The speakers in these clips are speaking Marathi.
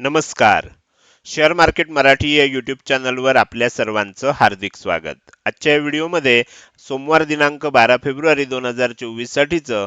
नमस्कार. शेअर मार्केट मराठी या यूट्यूब चॅनलवर आपल्या सर्वांचं हार्दिक स्वागत. आजच्या व्हिडिओमध्ये सोमवार दिनांक बारा फेब्रुवारी दोन हजार चोवीससाठीचं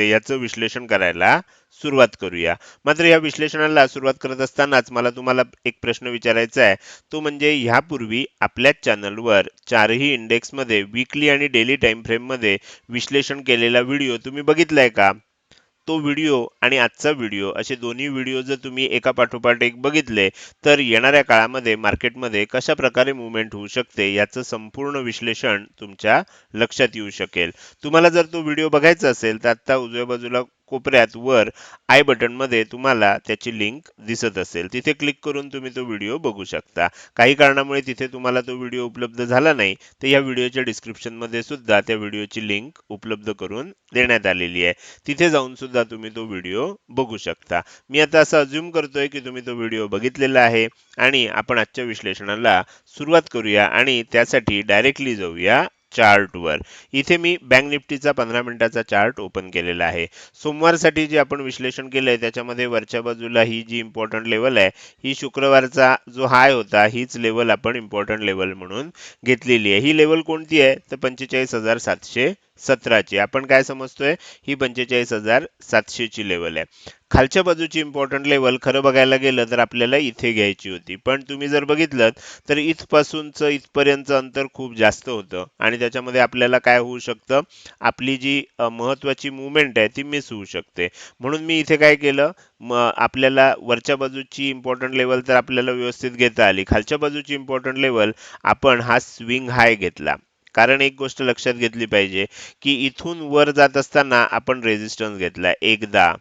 याचं विश्लेषण करायला सुरुवात करूया. मात्र या विश्लेषणाला सुरुवात करत असतानाच मला तुम्हाला एक प्रश्न विचारायचा आहे. तो म्हणजे ह्यापूर्वी आपल्याच चॅनलवर चारही इंडेक्समध्ये वीकली आणि डेली टाइम फ्रेममध्ये विश्लेषण केलेला व्हिडिओ तुम्ही बघितलाय का? तो व्हिडिओ आणि आजचा व्हिडिओ असे दोन्ही व्हिडिओ जर तुम्ही एका पाठोपाठ एक बघितले तर येणाऱ्या काळामध्ये मार्केटमध्ये कशा प्रकारे मुवमेंट होऊ शकते याचं संपूर्ण विश्लेषण तुमच्या लक्षात येऊ शकेल. तुम्हाला जर तो व्हिडिओ बघायचा असेल तर आता उजव्या बाजूला कोपऱ्यात वर आय बटनमध्ये तुम्हाला त्याची लिंक दिसत असेल. तिथे क्लिक करून तुम्ही तो व्हिडिओ बघू शकता. काही कारणामुळे तिथे तुम्हाला तो व्हिडिओ उपलब्ध झाला नाही. तर या व्हिडिओच्या डिस्क्रिप्शनमध्ये सुद्धा त्या व्हिडिओची लिंक उपलब्ध करून देण्यात आलेली आहे. तिथे जाऊन सुद्धा तुम्ही तो व्हिडिओ बघू शकता. मी आता असं अज्युम करतोय की तुम्ही तो व्हिडिओ बघितलेला आहे आणि आपण आजच्या विश्लेषणाला सुरुवात करूया आणि त्यासाठी डायरेक्टली जाऊया चार्टवर. इथे मी बँक निफ्टीचा पंधरा मिनिटाचा चार्ट ओपन केलेला आहे. सोमवारसाठी जे आपण विश्लेषण केलंय त्याच्यामध्ये वरच्या बाजूला ही जी इम्पॉर्टंट लेवल आहे ही शुक्रवारचा जो हाय होता हीच लेवल आपण इम्पॉर्टंट लेवल म्हणून घेतलेली आहे. ही लेवल कोणती आहे? तर पंचेचाळीस हजार सातशे सतराची. आपण काय समजतोय? ही पंचेचाळीस हजार सातशेची लेवल आहे. खालच्या बाजूची इम्पॉर्टंट लेवल खरं बघायला गेलं तर आपल्याला इथे घ्यायची होती. पण तुम्ही जर बघितलं तर इथपासूनचं इथपर्यंतचं अंतर खूप जास्त होतं. आणि त्याच्यामध्ये आपल्याला काय होऊ शकतं? आपली जी महत्त्वाची मुवमेंट आहे ती मिस होऊ शकते. म्हणून मी इथे काय केलं? म आपल्याला वरच्या बाजूची इम्पॉर्टंट लेवल तर आपल्याला व्यवस्थित घेता आली. खालच्या बाजूची इम्पॉर्टंट लेवल आपण हा स्विंग हाय घेतला. कारण एक गोष्ट लक्षात घेतली पाहिजे की इथून वर जात असताना आपण रेजिस्टन्स घेतला. एकदा.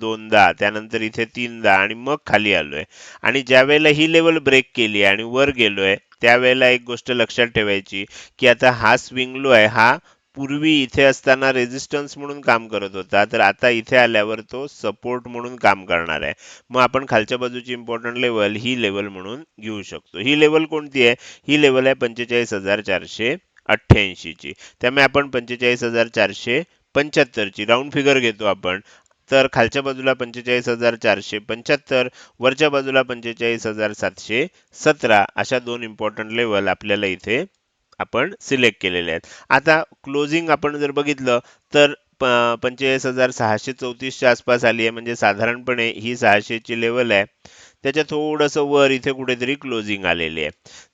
दोनदा त्यानंतर इथे तीनदा आणि मग खाली आलोय. आणि ज्या वेळेला ही लेवल ब्रेक केली आणि वर गेलोय त्यावेळेला एक गोष्ट लक्षात ठेवायची की आता हा स्विंग लो आहे हा पूर्वी इथे असताना रेजिस्टन्स म्हणून काम करत होता तर आता इथे आल्यावर तो सपोर्ट म्हणून काम करणार आहे. मग आपण खालच्या बाजूची इम्पॉर्टंट लेवल ही लेवल म्हणून घेऊ शकतो. ही लेवल कोणती आहे? ही लेवल आहे पंचेचाळीस हजार चारशे अठ्ठ्याऐंशीची. त्यामुळे आपण पंचेचाळीस हजार चारशे पंच्याहत्तरची. राऊंड फिगर घेतो आपण. तर खालच्या बाजूला पंचेचाळीस हजार चारशे पंच्याहत्तर वरच्या बाजूला पंचेचाळीस हजार सातशे सतरा अशा दोन इम्पॉर्टंट लेवल आपल्याला इथे आपण सिलेक्ट केलेले आहेत. आता क्लोजिंग आपण जर बघितलं तर प- पंचेचाळीस हजार सहाशे चौतीसच्या आसपास आली आहे. म्हणजे साधारणपणे ही सहाशेची लेवल आहे. त्याच्या थोडंसं वर इथे कुठेतरी क्लोजिंग आलेली आहे.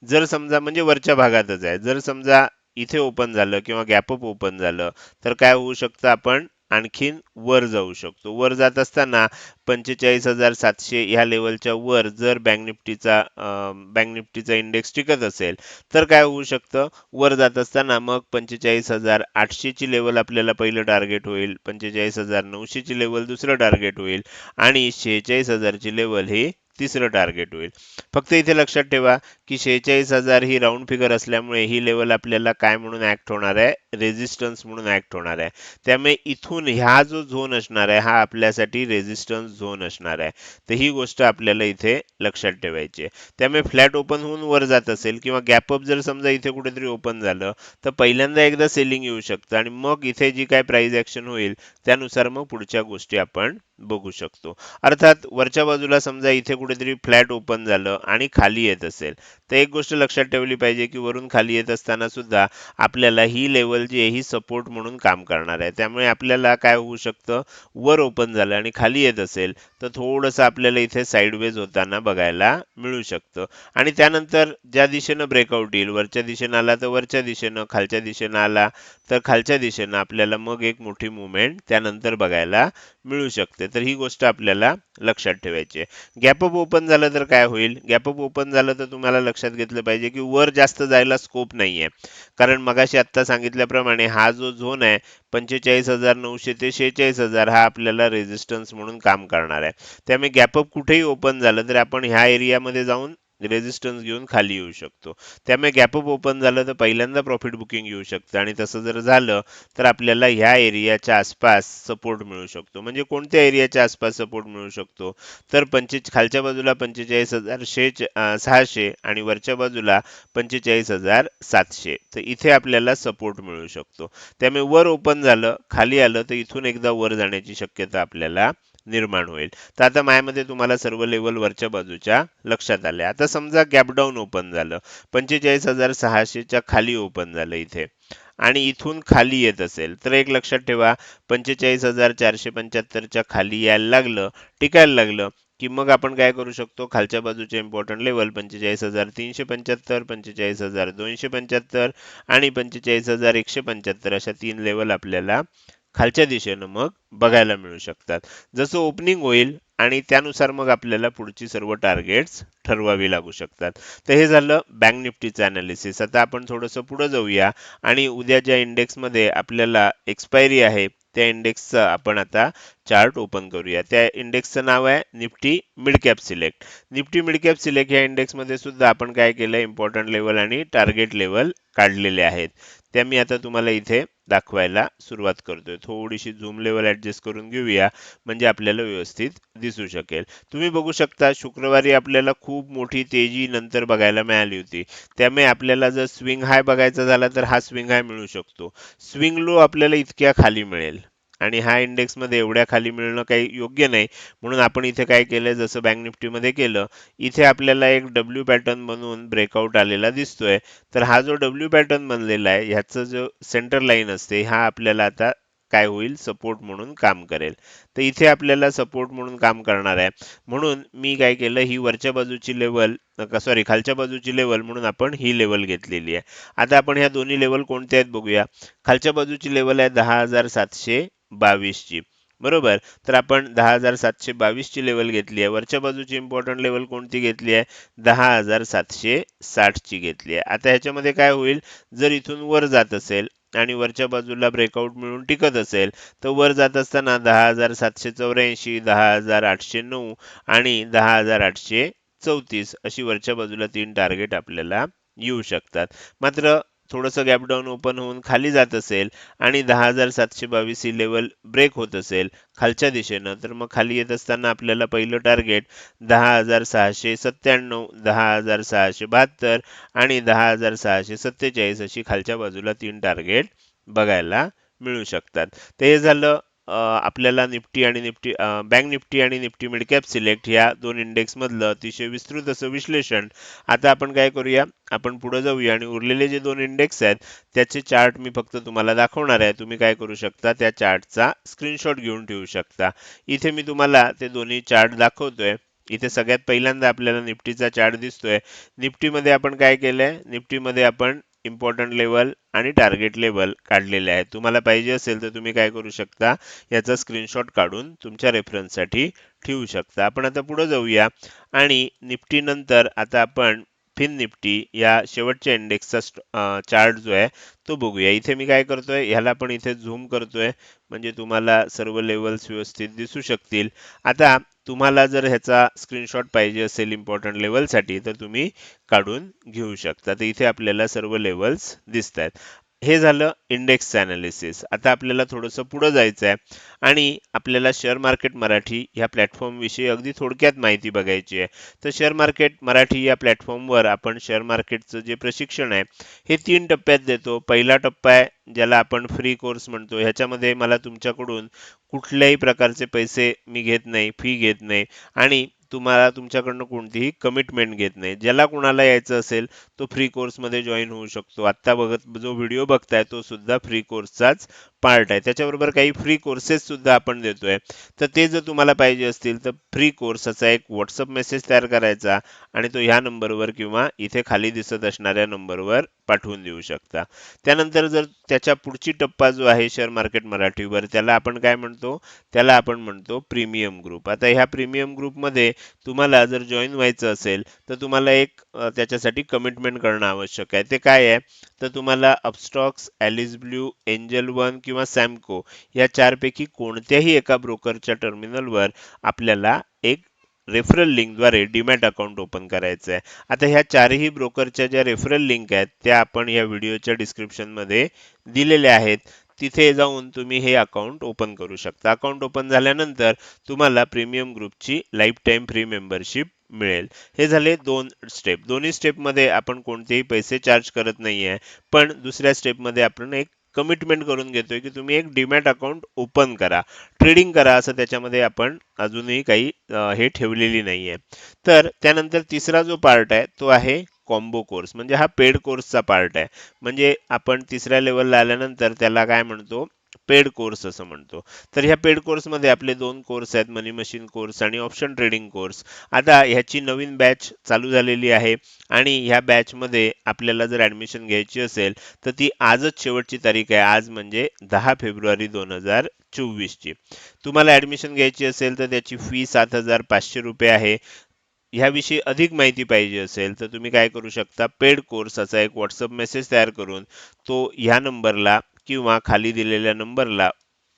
जर समजा म्हणजे वरच्या भागातच आहे. जर समजा इथे ओपन झालं किंवा गॅपअप ओपन झालं तर काय होऊ शकतं आपण? आणखीन वर जाऊ शकतो. वर जात असताना पंचेचाळीस हजार सातशे ह्या लेवलच्या वर जर बँक निफ्टीचा बँक निफ्टीचा इंडेक्स टिकत असेल तर काय होऊ शकतं? वर जात असताना मग पंचेचाळीस हजार आठशेची लेवल आपल्याला पहिलं टार्गेट होईल पंचेचाळीस हजार नऊशेची लेवल दुसरं टार्गेट होईल आणि शेहेचाळीस हजारची लेवल ही तिसरं टार्गेट होईल. फक्त इथे लक्षात ठेवा की शेहेचाळीस हजार ही राऊंड फिगर असल्यामुळे ही लेवल आपल्याला काय म्हणून ऍक्ट होणार आहे? रेजिस्टन्स म्हणून ऍक्ट होणार आहे. त्यामुळे इथून ह्या जो झोन असणार आहे हा आपल्यासाठी रेजिस्टन्स झोन असणार आहे. तर ही गोष्ट आपल्याला इथे लक्षात ठेवायची आहे. त्यामुळे फ्लॅट ओपन होऊन वर जात असेल किंवा गॅपअप जर समजा इथे कुठेतरी ओपन झालं तर पहिल्यांदा एकदा सेलिंग येऊ शकतं आणि मग इथे जी काय प्राइस ऍक्शन होईल त्यानुसार मग पुढच्या गोष्टी आपण बघू शकतो. अर्थात वरच्या बाजूला समजा इथे कुठेतरी फ्लॅट ओपन झालं आणि खाली येत असेल तर एक गोष्ट लक्षात ठेवली पाहिजे की वरून खाली येत असताना सुद्धा आपल्याला ही लेवल जी आहे ही सपोर्ट म्हणून काम करणार आहे. त्यामुळे आपल्याला काय होऊ शकतं? वर ओपन झालं आणि खाली येत असेल तर थोडंसं आपल्याला इथे साईडवेज होताना बघायला मिळू शकतं. आणि त्यानंतर ज्या दिशेनं ब्रेकआउट येईल वरच्या दिशेनं आला तर वरच्या दिशेनं खालच्या दिशेनं आला तर खालच्या दिशेनं आपल्याला मग एक मोठी मुवमेंट त्यानंतर बघायला मिळू शकते. तर ही गोष्ट आपल्याला लक्षात ठेवायची आहे. गॅपअप ओपन झालं तर काय होईल? गॅपअप ओपन झालं तर तुम्हाला लक्षात घेतलं पाहिजे की वर जास्त जायला स्कोप नाही आहे कारण मगाशी आत्ता सांगितल्याप्रमाणे हा जो झोन आहे पंचेचाळीस हजार नऊशे ते शेहेचाळीस हजार हा आपल्याला रेझिस्टन्स म्हणून काम करणार आहे. त्यामुळे गॅपअप कुठेही ओपन झालं तर आपण ह्या एरियामध्ये जाऊन रेजिस्टन्स घेऊन खाली येऊ शकतो. त्यामुळे गॅपअप ओपन झालं तर पहिल्यांदा प्रॉफिट बुकिंग येऊ शकतं. आणि तसं जर झालं तर आपल्याला ह्या एरियाच्या आसपास सपोर्ट मिळू शकतो. म्हणजे कोणत्या एरियाच्या आसपास सपोर्ट मिळू शकतो? तर पंचे खालच्या बाजूला पंचेचाळीस हजार शे सहाशे आणि वरच्या बाजूला पंचेचाळीस हजार सातशे. तर इथे आपल्याला सपोर्ट मिळू शकतो. त्यामुळे वर ओपन झालं खाली आलं तर इथून एकदा वर जाण्याची शक्यता आपल्याला निर्माण होईल. तर आता मायामध्ये तुम्हाला सर्व लेवल वरच्या बाजूच्या लक्षात आल्या आता समजा गॅप डाऊन ओपन झालं. पंचेचाळीस हजार सहाशेच्या खाली ओपन झालं इथे. आणि इथून खाली येत असेल तर एक लक्षात ठेवा पंचेचाळीस हजार चारशे पंच्याहत्तरच्या खाली यायला लागलं टिकायला लागलं की मग आपण काय करू शकतो? खालच्या बाजूचे इम्पॉर्टंट लेवल पंचेचाळीस हजार तीनशे पंच्याहत्तर पंचेचाळीस हजार दोनशे पंच्याहत्तर आणि पंचेचाळीस हजार एकशे पंच्याहत्तर अशा तीन लेवल आपल्याला खालच्या दिशेनं मग बघायला मिळू शकतात. जसं ओपनिंग होईल आणि त्यानुसार मग आपल्याला पुढची सर्व टार्गेट्स ठरवावी लागू शकतात. तर हे झालं बँक निफ्टीचं अनालिसिस आता आपण थोडंसं पुढं जाऊया आणि उद्या ज्या इंडेक्समध्ये आपल्याला एक्सपायरी आहे त्या इंडेक्सचं आपण आता चार्ट ओपन करूया. त्या इंडेक्सचं नाव आहे Nifty mid cap select Nifty mid cap select या इंडेक्समध्ये सुद्धा आपण काय केलं इम्पॉर्टंट लेवल आणि टार्गेट लेवल काढलेले आहेत. त्या मी आता तुम्हाला इथे दाखवायला सुरुवात करतोय. थोडीशी झूम लेवल ऍडजस्ट करून घेऊया म्हणजे आपल्याला व्यवस्थित दिसू शकेल. तुम्ही बघू शकता शुक्रवारी आपल्याला खूप मोठी तेजी नंतर बघायला मिळाली होती. त्यामुळे आपल्याला जर स्विंग हाय बघायचा झाला तर हा स्विंग हाय मिळू शकतो. स्विंग लो आपल्याला इतक्या खाली मिळेल. आणि हा इंडेक्समध्ये एवढ्या खाली मिळणं काही योग्य नाही. म्हणून आपण इथे काय केलंय जसं बँक निफ्टीमध्ये केलं इथे आपल्याला एक डब्ल्यू पॅटर्न बनवून ब्रेकआउट आलेला दिसतोय. तर हा जो डब्ल्यू पॅटर्न बनलेला आहे ह्याचं जो सेंटर लाईन असते हा आपल्याला आता काय होईल? सपोर्ट म्हणून काम करेल. तर इथे आपल्याला सपोर्ट म्हणून काम करणार आहे. म्हणून मी काय केलं ही वरच्या बाजूची लेवल सॉरी खालच्या बाजूची लेवल म्हणून आपण ही लेवल घेतलेली आहे. आता आपण ह्या दोन्ही लेवल कोणत्या आहेत बघूया. खालच्या बाजूची लेवल आहे दहा हजार सातशे बावीसची बरोबर? तर आपण दहा हजार सातशे बावीसची लेवल घेतली आहे. वरच्या बाजूची इम्पॉर्टंट लेवल कोणती घेतली आहे? दहा हजार सातशे साठची घेतली आहे. आता ह्याच्यामध्ये काय होईल? जर इथून वर जात असेल आणि वरच्या बाजूला ब्रेकआउट मिळून टिकत असेल तर वर जात असताना दहा हजार सातशे चौऱ्याऐंशी दहा हजार आठशे नऊ आणि दहा हजार आठशे चौतीस अशी वरच्या बाजूला तीन टार्गेट आपल्याला येऊ शकतात. मात्र थोडंसं गॅप डाऊन ओपन होऊन खाली जात असेल आणि दहा हजार सातशे बावीस ही लेवल ब्रेक होत असेल खालच्या दिशेनं तर मग खाली येत असताना आपल्याला पहिलं टार्गेट दहा हजार सहाशे सत्त्याण्णव दहा हजार सहाशे बहात्तर आणि दहा हजार सहाशे सत्तेचाळीस अशी खालच्या बाजूला तीन टार्गेट बघायला मिळू शकतात. तर हे झालं आपल्याला निफ्टी आणि निफ्टी बँक निफ्टी आणि निफ्टी मिडकॅप सिलेक्ट ह्या दोन इंडेक्स मधलं अतिशय विस्तृत असं विश्लेषण. आता आपण काय करूया? आपण पुढे जाऊया आणि उरलेले जे दोन इंडेक्स आहेत त्याचे चार्ट मी फक्त तुम्हाला दाखवणार आहे. तुम्ही काय करू शकता? त्या चार्टचा स्क्रीनशॉट घेऊन ठेवू शकता. इथे मी तुम्हाला ते दोन्ही चार्ट दाखवतोय. इथे सगळ्यात पहिल्यांदा आपल्याला निफ्टीचा चार्ट दिसतोय. निफ्टीमध्ये आपण काय केलंय? निफ्टीमध्ये आपण इम्पॉर्टंट लेवल आणि टार्गेट लेवल काढलेले आहेत. तुम्हाला पाहिजे असेल तर तुम्ही काय करू शकता याचा स्क्रीनशॉट काढून तुमच्या रेफरन्ससाठी ठेवू शकता. आपण आता पुढे जाऊया. आणि निफ्टी नंतर आता आपण फिन निफ्टी या शेवटच्या इंडेक्सचा चार्ट जो आहे तो बघूया. इथे मी काय करतोय ह्याला पण इथे झूम करतोय म्हणजे तुम्हाला सर्व लेवल्स व्यवस्थित दिसू शकतील. आता तुम्हाला जर ह्याचा स्क्रीनशॉट पाहिजे असेल इम्पॉर्टंट लेवलसाठी तर तुम्ही काढून घेऊ शकता. तर इथे आपल्याला सर्व लेवल्स दिसत आहेत हे झालं इंडेक्स अनालिसिस आता आपल्याला थोडंसं पुढं जायचं आहे आणि आपल्याला शेअर मार्केट मराठी ह्या प्लॅटफॉर्मविषयी अगदी थोडक्यात माहिती बघायची आहे. तर शेअर मार्केट मराठी या प्लॅटफॉर्मवर आपण शेअर मार्केटचं जे प्रशिक्षण आहे हे तीन टप्प्यात देतो. पहिला टप्पा आहे ज्याला आपण फ्री कोर्स म्हणतो. ह्याच्यामध्ये मला तुमच्याकडून कुठल्याही प्रकारचे पैसे मी घेत नाही फी घेत नाही. आणि तुम्हाला तुमच्याकडनं कोणतीही कमिटमेंट घेत नाही. ज्याला कुणाला यायचं असेल तो फ्री कोर्समध्ये जॉईन होऊ शकतो. आत्ता बघत जो व्हिडिओ बघताय तो सुद्धा फ्री कोर्सचाच पार्ट आहे. त्याच्याबरोबर काही फ्री कोर्सेस सुद्धा आपण देतोय. तर ते जर तुम्हाला पाहिजे असतील तर फ्री कोर्सचा एक व्हॉट्सअप मेसेज तयार करायचा आणि तो ह्या नंबरवर किंवा इथे खाली दिसत असणाऱ्या नंबरवर पाठवून देऊ शकता. त्यानंतर जर त्याच्या पुढची टप्पा जो आहे शेअर मार्केट मराठीवर त्याला आपण काय म्हणतो? त्याला आपण म्हणतो प्रीमियम ग्रुप आता ह्या प्रीमियम ग्रुपमध्ये तुम्हाला जर जॉईन व्हायचं असेल तर तुम्हाला एक त्याच्यासाठी कमिटमेंट करणं आवश्यक आहे. ते काय आहे? तर तुम्हाला Upstox Alice Blue Angel One किंवा सॅमको या चारपैकी कोणत्याही एका ब्रोकरच्या टर्मिनलवर आपल्याला एक रेफरल लिंकद्वारे डीमॅट अकाउंट ओपन करायचं आहे. आता ह्या चारही ब्रोकरच्या ज्या रेफरल लिंक आहेत त्या आपण या व्हिडिओच्या डिस्क्रिप्शनमध्ये दिलेल्या आहेत. तिथे जाऊन तुम्ही हे अकाउंट ओपन करू शकता. अकाउंट ओपन झाल्यानंतर तुम्हाला प्रीमियम ग्रुपची लाईफ टाईम फ्री मेंबरशिप मिळेल. हे झाले दोन स्टेप दोन्ही स्टेपमध्ये आपण कोणतेही पैसे चार्ज करत नाही आहे पण दुसऱ्या स्टेपमध्ये आपण एक कमिटमेंट करून घेतोय की तुम्ही एक डीमॅट अकाउंट ओपन करा. ट्रेडिंग करा असं त्याच्यामध्ये आपण अजूनही काही हे ठेवलेली नाही आहे तर त्यानंतर तिसरा जो पार्ट आहे तो आहे कॉम्बो कोर्स म्हणजे हा पेड कोर्सचा पार्ट आहे. म्हणजे आपण तिसऱ्या लेवलला आल्यानंतर त्याला काय म्हणतो? पेड कोर्स असं म्हणतो. तर ह्या पेड कोर्समध्ये आपले दोन कोर्स आहेत मनी मशीन कोर्स आणि ऑप्शन ट्रेडिंग कोर्स आता ह्याची नवीन बॅच चालू झालेली आहे आणि ह्या बॅचमध्ये आपल्याला जर ॲडमिशन घ्यायची असेल तर ती आजच शेवटची तारीख आहे. आज म्हणजे दहा फेब्रुवारी दोन हजार चोवीसची. तुम्हाला ॲडमिशन घ्यायची असेल तर त्याची फी सात हजार पाचशे रुपये आहे. ह्याविषयी अधिक माहिती पाहिजे असेल तर तुम्ही काय करू शकता पेड कोर्स असा एक व्हॉट्सअप मेसेज तयार करून तो ह्या नंबरला किंवा खाली दिलेल्या नंबरला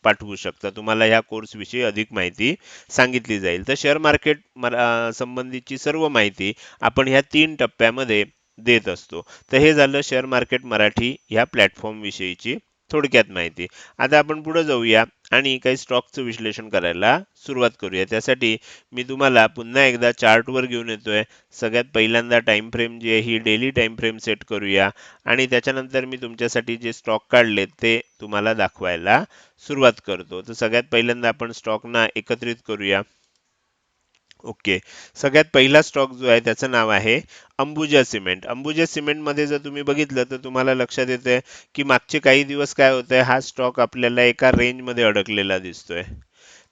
पाठवू शकता. तुम्हाला ह्या कोर्सविषयी अधिक माहिती सांगितली जाईल. तर शेअर मार्केट मरा- संबंधीची सर्व माहिती आपण ह्या तीन टप्प्यामध्ये देत असतो. तर हे झालं शेअर मार्केट मराठी ह्या प्लॅटफॉर्म विषयीची थोडक्यात माहिती. आता आपण पुढे जाऊया आणि काही स्टॉकचं विश्लेषण करायला सुरुवात करूया. त्यासाठी मी तुम्हाला पुन्हा एकदा चार्टवर घेऊन येतोय. सगळ्यात पहिल्यांदा टाइम फ्रेम जी आहे ही डेली टाइम फ्रेम सेट करूया. आणि त्याच्यानंतर मी तुमच्यासाठी जे स्टॉक काढले ते तुम्हाला दाखवायला सुरुवात करतो. तर सगळ्यात पहिल्यांदा आपण स्टॉकना एकत्रित करूया. ओके. सगळ्यात पहिला स्टॉक जो आहे त्याचं नाव आहे अंबुजा सिमेंट. अंबुजा सिमेंटमध्ये जर तुम्ही बघितलं तर तुम्हाला लक्षात येतंय की मागचे काही दिवस काय होतंय हा स्टॉक आपल्याला एका रेंजमध्ये अडकलेला दिसतोय.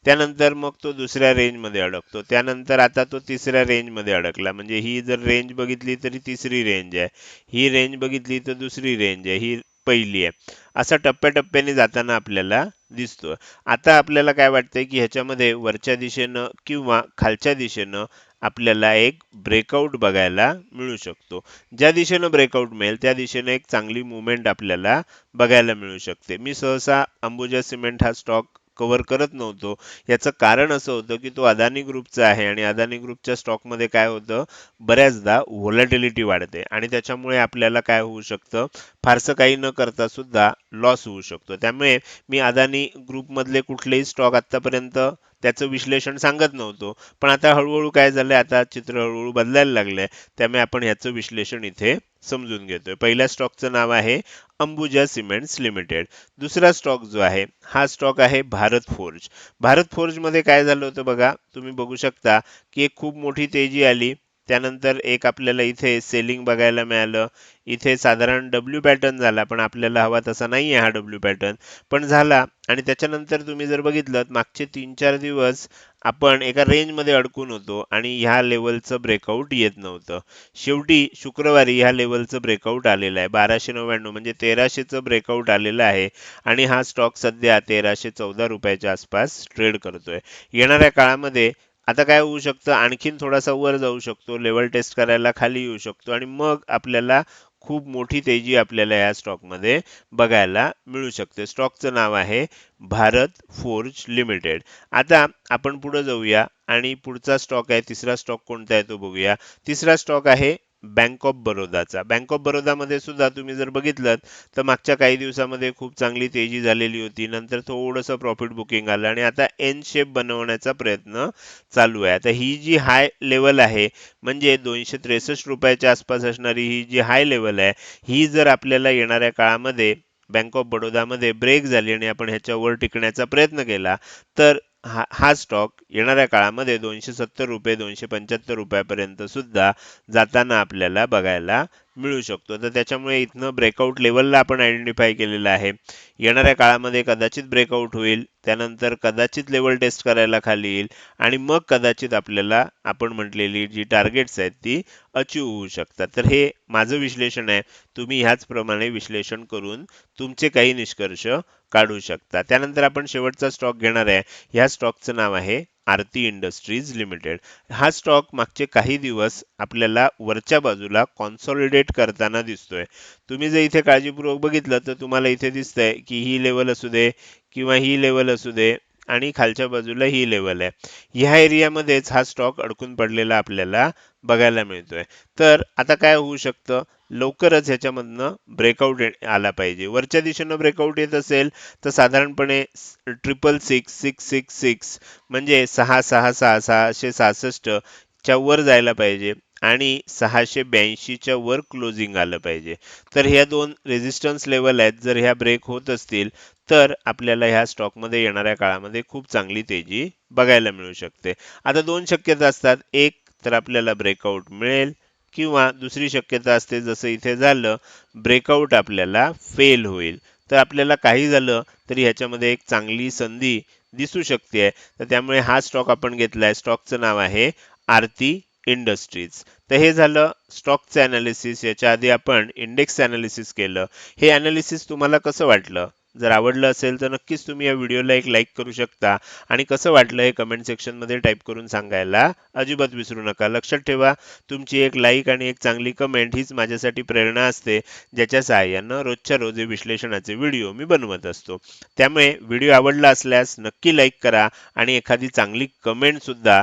त्यानंतर मग तो दुसऱ्या रेंजमध्ये अडकतो. त्यानंतर आता तो तिसऱ्या रेंजमध्ये अडकला. म्हणजे ही जर रेंज बघितली तरी तिसरी रेंज आहे. ही रेंज बघितली तर दुसरी रेंज आहे. ही पहिली आहे. असा टप्प्याटप्प्याने जाताना आपल्याला दिसतो. आता आपल्याला काय वाटतंय की ह्याच्यामध्ये वरच्या दिशेनं किंवा खालच्या दिशेनं आपल्याला एक ब्रेकआउट बघायला मिळू शकतो. ज्या दिशेनं ब्रेकआउट मिळेल त्या दिशेनं एक चांगली मुवमेंट आपल्याला बघायला मिळू शकते. मी सहसा अंबुजा सिमेंट हा स्टॉक कव्हर करत नव्हतो. याचं कारण असं होतं की तो अदानी ग्रुपचा आहे आणि अदानी ग्रुपच्या स्टॉकमध्ये काय होतं बऱ्याचदा व्हॉलॅटिलिटी वाढते आणि त्याच्यामुळे आपल्याला काय होऊ शकतं फारसं काही न करता सुद्धा लॉस होऊ शकतो. त्यामुळे मी अदानी ग्रुपमधले कुठलेही स्टॉक आत्तापर्यंत त्याचं विश्लेषण सांगत नव्हतो. पण आता हळूहळू काय झालंय आता चित्र हळूहळू बदलायला लागलंय. त्यामुळे आपण ह्याचं विश्लेषण इथे समजून घेतोय. पहिल्या स्टॉकचं नाव आहे अंबुजा सिमेंट्स लिमिटेड. दुसरा स्टॉक जो आहे हा स्टॉक आहे भारत फोर्ज. भारत फोर्जमध्ये काय झालं होतं बघा तुम्ही बघू शकता की एक खूप मोठी तेजी आली. त्यानंतर एक आपल्याला इथे सेलिंग बघायला मिळालं. इथे साधारण डब्ल्यू पॅटर्न झाला पण आपल्याला हवा तसा नाही आहे हा डब्ल्यू पॅटर्न पण झाला आणि त्याच्यानंतर तुम्ही जर बघितलं मागचे तीन चार दिवस आपण एका रेंजमध्ये अडकून होतो आणि ह्या लेवलचं ब्रेकआउट येत नव्हतं. शेवटी शुक्रवारी ह्या लेवलचं ब्रेकआउट आलेलं आहे. बाराशे नव्याण्णव म्हणजे तेराशेचं ब्रेकआउट आलेलं आहे आणि हा स्टॉक सध्या तेराशे चौदा रुपयाच्या आसपास ट्रेड करतोय. येणाऱ्या काळामध्ये आता काय होऊ शकतं? आणखीन थोडासा वर जाऊ शकतो लेवल टेस्ट करायला खाली येऊ शकतो आणि मग आपल्याला खूप मोठी तेजी आपल्याला या स्टॉकमध्ये बघायला मिळू शकते. स्टॉकचं नाव आहे भारत फोर्ज लिमिटेड आता आपण पुढे जाऊया आणि पुढचा स्टॉक आहे तिसरा स्टॉक कोणता आहे तो बघूया. तिसरा स्टॉक आहे बँक ऑफ बरोदाचा बँक ऑफ बरोदामध्ये सुद्धा तुम्ही जर बघितलं तर मागच्या काही दिवसामध्ये खूप चांगली तेजी झालेली होती. नंतर थोडंसं प्रॉफिट बुकिंग आलं आणि आता एन शेप बनवण्याचा प्रयत्न चालू आहे. आता ही जी हाय लेवल आहे म्हणजे दोनशे त्रेसष्ट रुपयाच्या आसपास असणारी ही जी हाय लेवल आहे ही जर आपल्याला येणाऱ्या काळामध्ये बँक ऑफ बडोदामध्ये ब्रेक झाली आणि आपण ह्याच्यावर टिकण्याचा प्रयत्न केला तर हा हा स्टॉक येणाऱ्या काळामध्ये दोनशे सत्तर रुपये दोनशे पंच्याहत्तर रुपयापर्यंत सुद्धा जाताना आपल्याला बघायला मिळू शकतो. तर त्याच्यामुळे इथनं ब्रेकआउट लेवलला आपण आयडेंटिफाय केलेलं आहे. येणाऱ्या काळामध्ये कदाचित ब्रेकआउट होईल त्यानंतर कदाचित लेवल टेस्ट करायला खाली येईल आणि मग कदाचित आपल्याला आपण म्हटलेली जी टार्गेट्स आहेत ती अचीव होऊ शकतात. तर हे माझं विश्लेषण आहे. तुम्ही ह्याचप्रमाणे विश्लेषण करून तुमचे काही निष्कर्ष काढू शकता. त्यानंतर आपण शेवटचा स्टॉक घेणार आहे. ह्या स्टॉकचं नाव आहे आरती इंडस्ट्रीज लिमिटेड हा स्टॉक मागचे काही दिवस आपल्याला वरच्या बाजूला कॉन्सॉलिडेट करताना दिसतोय. तुम्ही जर इथे काळजीपूर्वक बघितलं तर तुम्हाला इथे दिसतंय की ही लेवल असू दे किंवा ही लेवल असू दे आणि खालच्या बाजूला ही लेवल आहे. ह्या एरियामध्येच हा स्टॉक अडकून पडलेला आपल्याला बघायला मिळतोय. तर आता काय होऊ शकतं? लवकरच ह्याच्यामधनं ब्रेकआउट आला पाहिजे. वरच्या दिशेनं ब्रेकआउट येत असेल तर साधारणपणे triple six six six six म्हणजे सहा सहा सहा सहाशे सहासष्ट च्या वर जायला पाहिजे आणि सहाशे ब्याऐंशीच्या वर क्लोजिंग आलं पाहिजे. तर ह्या दोन रेजिस्टन्स लेवल आहेत. जर ह्या ब्रेक होत असतील तर आपल्याला ह्या स्टॉकमध्ये येणाऱ्या काळामध्ये खूप चांगली तेजी बघायला मिळू शकते. आता दोन शक्यता असतात. एक तर आपल्याला ब्रेकआउट मिळेल किंवा दुसरी शक्यता असते जसं इथे झालं ब्रेकआउट आपल्याला फेल होईल. तर आपल्याला काही झालं तरी ह्याच्यामध्ये एक चांगली संधी दिसू शकते. तर त्यामुळे हा स्टॉक आपण घेतलाय. स्टॉकचं नाव आहे आरती इंडस्ट्रीज. तर हे झालं स्टॉकचं ॲनालिसिस याच्या आधी आपण इंडेक्स ॲनालिसिस केलं. हे ॲनालिसिस तुम्हाला कसं वाटलं? जर आवडलं असेल तर नक्कीच तुम्ही या व्हिडिओला एक लाईक करू शकता. आणि कसं वाटलं हे कमेंट सेक्शनमध्ये टाईप करून सांगायला अजिबात विसरू नका. लक्षात ठेवा तुमची एक लाईक आणि एक चांगली कमेंट हीच माझ्यासाठी प्रेरणा असते ज्याच्या सहाय्यानं रोजच्या रोज हे विश्लेषणाचे व्हिडिओ मी बनवत असतो. त्यामुळे व्हिडिओ आवडला असल्यास नक्की लाईक करा आणि एखादी चांगली कमेंट सुद्धा